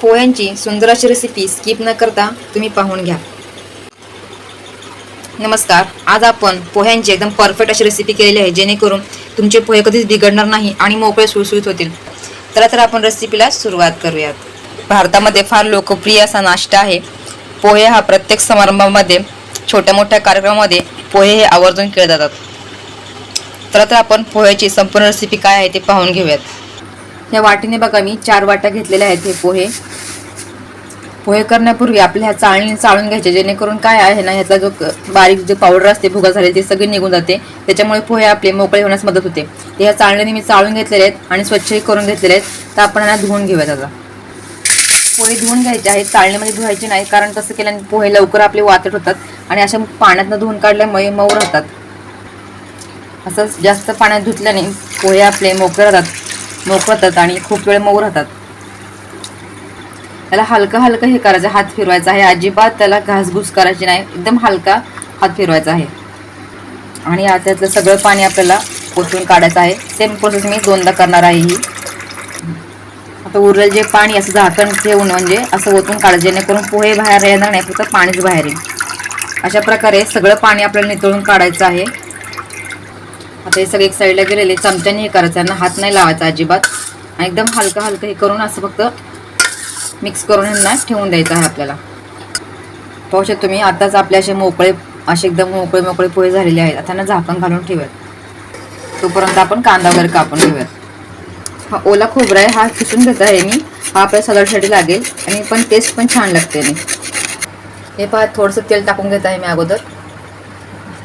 पोह्यांची सुंदर अशी recipe skip न करता तुम्ही पाहून घ्या. नमस्कार. आज आपण पोह्यांची एकदम परफेक्ट अशी रेसिपी केलेली आहे जेणेकरून तुमचे पोहे कधीच बिघडणार नाही आणि मोकळे सुळसुळीत होतील. चला तर आपण रेसिपीला सुरुवात करूयात. भारतामध्ये फार लोकप्रिय असा नाश्ता आहे. पोहे हा प्रत्येक समारंभामध्ये छोट्या मोठ्या कार्यक्रमामध्ये पोहे हे आवर्जून केले जातात. तर आपण पोह्याची संपूर्ण रेसिपी काय आहे ते पाहून घेऊयात. ह्या वाटीने बघा मी चार वाट्या घेतलेल्या आहेत हे पोहे. पोहे करण्यापूर्वी आपल्या ह्या चाळणी चाळून घ्यायचे जेणेकरून काय आहे ना ह्यातला जो बारीक जो पावडर असते भुगा झाले ते सगळे निघून जाते. त्याच्यामुळे पोहे आपले मोकळे होण्यास मदत होते. ते ह्या चाळणीने मी चाळून घेतलेले आहेत आणि स्वच्छही करून घेतलेले आहेत. तर आपण यांना धुवून घेऊयात आता पोहे धुवून घ्यायचे आहेत चाळणीमध्ये धुवायचे नाही कारण तसं केल्याने पोहे लवकर आपले वातट होतात आणि अशा पाण्यातनं धुवून काढल्यामुळे मऊ राहतात. असंच जास्त पाण्यात धुतल्याने पोहे आपले मोकळे राहतात. मोकळतात आणि खूप वेळ मऊ राहतात. त्याला हलका हलका हे करायचं हात फिरवायचा आहे. अजिबात त्याला घासघूस करायची नाही. एकदम हलका हात फिरवायचा आहे. आणि त्यातलं सगळं पाणी आपल्याला ओतून काढायचं आहे. सेम प्रोसेस मी दोनदा करणार आहे ही. आता उरलेलं जे पाणी असं झाकण ठेवून म्हणजे असं ओतून काढायचं जेणेकरून पोहे बाहेर येणार नाही फक्त पाणीच बाहेर येईल. अशा प्रकारे सगळं पाणी आपल्याला नितळून काढायचं आहे. आता हे सगळे एक साईडला गेलेले चमच्याने हे करायचं यांना हात नाही लावायचा अजिबात. आणि एकदम हलकं हलकं हे करून असं फक्त मिक्स करून यांना ठेवून द्यायचं आहे आपल्याला. पाहू शकतो तुम्ही आताच आपले असे मोकळे असे एकदम मोकळे मोकळे पोहे झालेले आहेत. आता ना झाकण घालून ठेवूयात. तोपर्यंत आपण कांदा वगैरे कापून घेऊयात. हा ओला खोबरा आहे हा खिसून घेत आहे मी. हा आपल्या सलाडसाठी लागेल. आणि पण टेस्ट पण छान लागते मी हे पहा थोडंसं तेल टाकून घेत आहे मी अगोदर.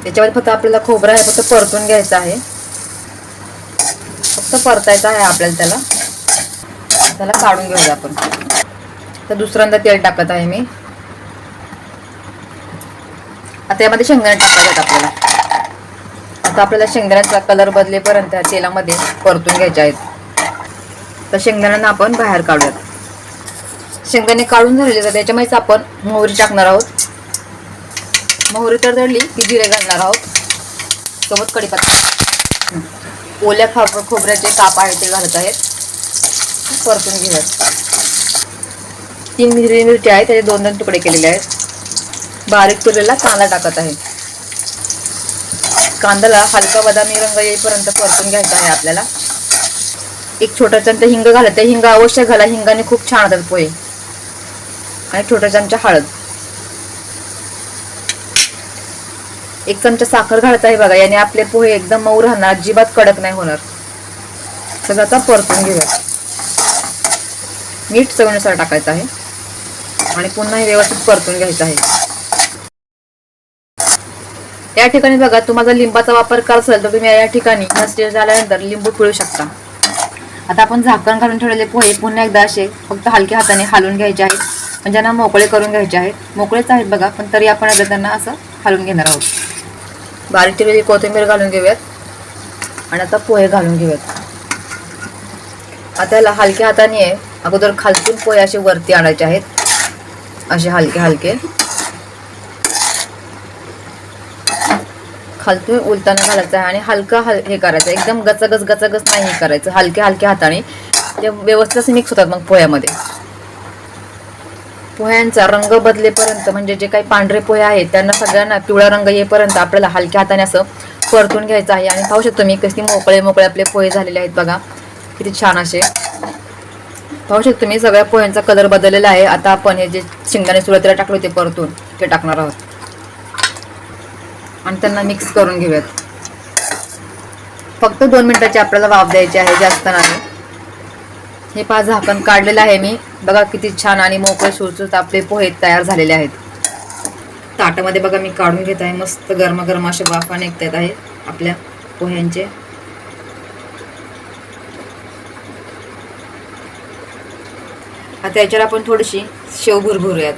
त्याच्यामध्ये फक्त आपल्याला खोबरं आहे फक्त परतून घ्यायचं आहे. फक्त परतायचं आहे आपल्याला त्याला. त्याला काढून घेऊया आपण. तर दुसऱ्यांदा तेल टाकत आहे मी. आता यामध्ये शेंगदाणे टाकायचं आपल्याला. आता आपल्याला शेंगदाण्याचा कलर बदलेपर्यंत त्या तेलामध्ये परतून घ्यायचे आहेत. तर शेंगदाण्यांना आपण बाहेर काढूयात. शेंगदाणे काढून झालेले तर त्याच्यामध्येच आपण मोहरी टाकणार आहोत. मोहरी तर दळली की जिरे घालणार आहोत. सोबत कढीपत्ता. ओल्या खाब खोबऱ्याचे काप आहे ते घालत आहेत. परतून घेऊयात. तीन हिरवी मिरची आहे त्याचे दोन दोन तुकडे केलेले आहेत. बारीक तुरलेला कांदा टाकत आहे. कांद्याला हलका बदामी रंग येईपर्यंत परतून घ्यायचा आहे आपल्याला. एक छोटा चमचा हिंग घालत आहे. हिंग अवश्य घाला. हिंगाने खूप छान होतात पोहे. आणि छोटा चमचा हळद. एक चमचा साखर घालत आहे बघा. याने आपले पोहे एकदम मऊ राहणार. अजिबात कडक नाही होणार. सगळं आता परतून घेऊया. मीठ चवीनुसार टाकायचं आहे. आणि पुन्हा हे व्यवस्थित परतून घ्यायचं आहे. या ठिकाणी बघा तुम्हाला लिंबाचा वापर करत असेल तर तुम्ही या ठिकाणी स्टेज झाल्यानंतर लिंबू पिळू शकता. आता आपण झाकण घालून ठेवलेले पोहे पुन्हा एकदा असे फक्त हलक्या हाताने हालून घ्यायचे आहेत. म्हणजे त्यांना मोकळे करून घ्यायचे आहेत. मोकळेच आहेत बघा पण तरी आपण त्यांना असं हालून घेणार आहोत. बारीक चिरलेली कोथिंबीर घालून घेऊयात. आणि आता पोहे घालून घेऊयात. आता याला हलक्या हाताने अगोदर खालतून पोहे असे वरती आणायचे आहेत. असे हलके हलके. खालतून उलताना घालायचं आहे आणि हलका हल हे करायचं एकदम गचगच गचगच नाही हे करायचं. हलक्या हलक्या हाताने. ते व्यवस्थित मिक्स होतात मग पोह्यामध्ये. पोह्यांचा रंग बदलेपर्यंत म्हणजे जे काही पांढरे पोहे आहेत त्यांना सगळ्यांना पिवळा रंग येईपर्यंत आपल्याला हलक्या हाताने असं परतून घ्यायचं आहे. आणि पाहू शकतो मी कसे मोकळे मोकळे आपले पोहे झालेले आहेत बघा. किती छान असे. पाहू शकतो मी सगळ्या पोह्यांचा कलर बदललेला आहे. आता आपण हे जे शेंगदाणे सुरुवातीला टाकले होते परतून ते टाकणार आहोत. आणि त्यांना मिक्स करून घेऊयात. फक्त दोन मिनिटाची आपल्याला वाफ द्यायची आहे जास्त नाही. हे पहा झाकण काढलेलं आहे मी. बघा किती छान आणि मोकळे सुरसुरत आपले पोहे तयार झालेले आहेत. ताटामध्ये बघा मी काढून घेत आहे. मस्त गरमागरम असे वाफा निघत आहेत आहे आपल्या पोह्यांचे. आता याच्यावर आपण थोडीशी शेव भुरभुरूयात.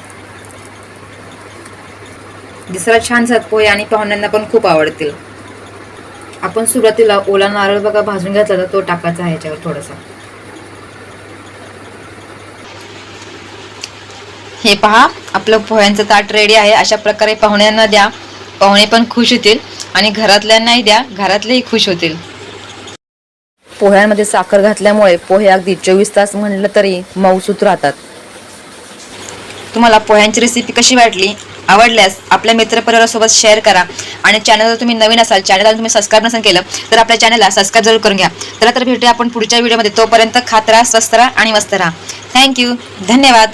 दिसायला छान जात पोहे आणि पाहुण्यांना पण खूप आवडतील. आपण सुरुवातीला ओला नारळ बघा भाजून घेतला तर तो टाकायचा आहे याच्यावर थोडासा. हे पहा आपलं पोह्यांचं ताट रेडी आहे. अशा प्रकारे पाहुण्यांना द्या. पाहुणे पण खुश होतील आणि घरातल्यांनाही द्या. घरातलेही खुश होतील. पोह्यांमध्ये साखर घातल्यामुळे पोहे अगदी चोवीस तास म्हणलं तरी मऊसूत राहतात. तुम्हाला पोह्यांची रेसिपी कशी वाटली? आवडल्यास आपल्या मित्रपरिवारासोबत शेअर करा. आणि चॅनल जर तुम्ही नवीन असाल चॅनलला तुम्ही सबस्क्राईब नसेल केलं तर आपल्या चॅनलला सबस्क्राईब जरूर करून घ्या. चला तर भेटूया आपण पुढच्या व्हिडिओमध्ये तोपर्यंत खात राहा स्वस्त राहा आणि मस्त राहा. थँक्यू धन्यवाद.